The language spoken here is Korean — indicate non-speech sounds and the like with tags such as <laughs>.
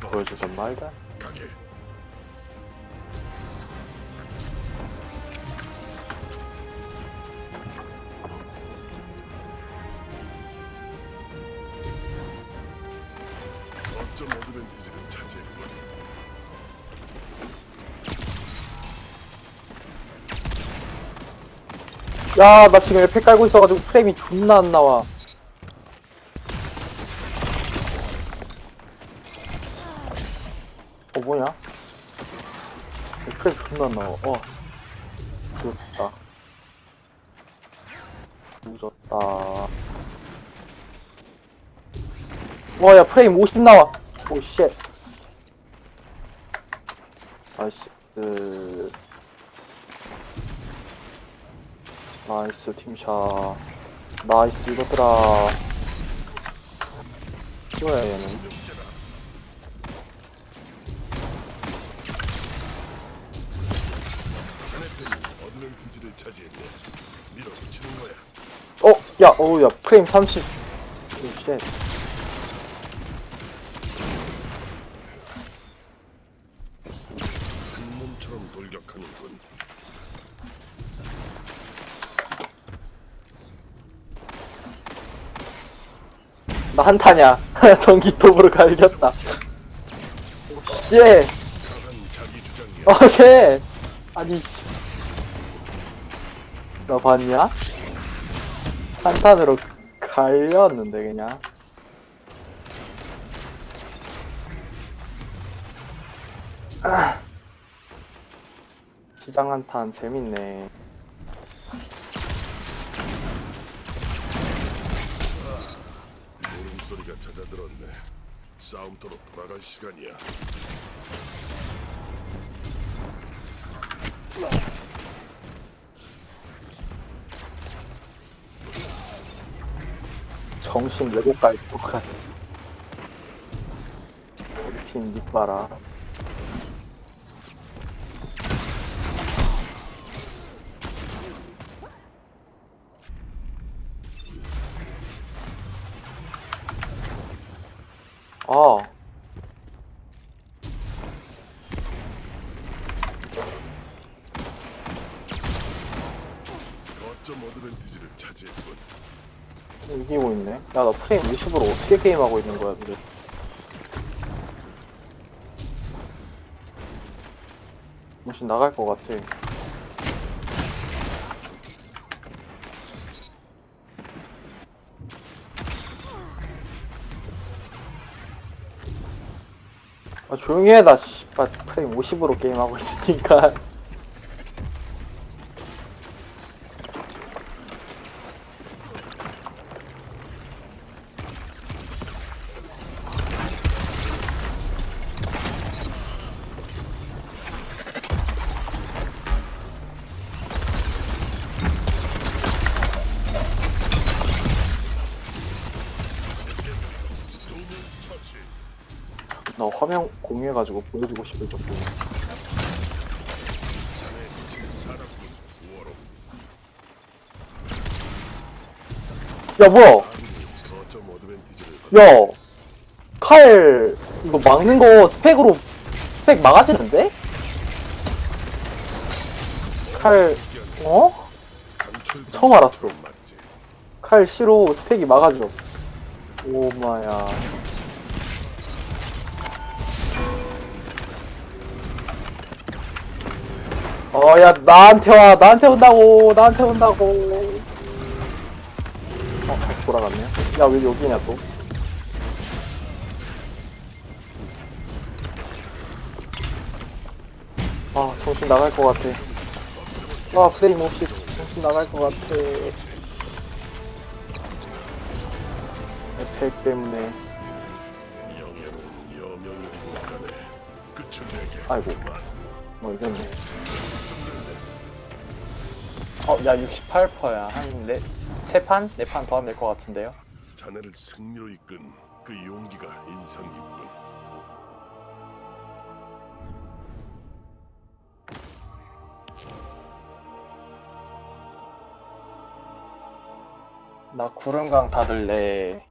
보여주던 말다. 야, 나 지금 에펙 깔고 있어가지고 프레임이 존나 안 나와. 어, 뭐냐? 프레임 존나 안 나와. 어. 좋다. 무졌다. 와, 야, 프레임 50 나와. 오, 쉣. 나이스. 그... 나이스 팀샷 나이스 이것들아 뭐야 얘는 어드밴티지를 차지했네. 밀어붙이는 거야. 어? 야 어우 야 프레임 30 오쉣 큰 몸처럼 돌격하는군. 나 한타냐 <laughs> 전기톱으로 갈겼다 오 쉣 강한 자기 주장이야. 어 쉣 아니 씨. 너 봤냐? 한탄으로 갈렸는데 그냥 아. 시장 한탄 재밌네 울음소리가 찾아들었네. 싸움터로 돌아갈 시간이야. 정신 왜곡 갈 똑같 우리 팀 밑봐라. 아. 어쩜 어드밴티지를 차지했군. 이기고 있네. 야 나 프레임 50으로 어떻게 게임하고 있는 거야 근데? 정신 나갈 것 같아. 아 조용히 해 나 씨발. 프레임 50으로 게임하고 있으니까 <laughs> 나 화면 공유해가지고 보여주고 싶을 정도 야 뭐야 야, 칼 이거 막는 거 스펙으로 스펙 막아지는데? 칼 어? 처음 알았어. 칼 C로 스펙이 막아져. 오마야. 어, 야, 나한테 와, 나한테 온다고, 나한테 온다고. 어, 다시 돌아갔네. 야, 왜 여기냐, 또? 아, 정신 나갈 것 같아. 아, 프레임 없이 정신 나갈 것 같아. 에펙 때문에. 아이고. 뭐, 이겼네. 어, 야, 68%야. 한, 네, 세 판? 네 판 더 하면 될 것 같은데요? 자네를 승리로 이끈 그 용기가 인상 깊군. 나 구름강 다들래.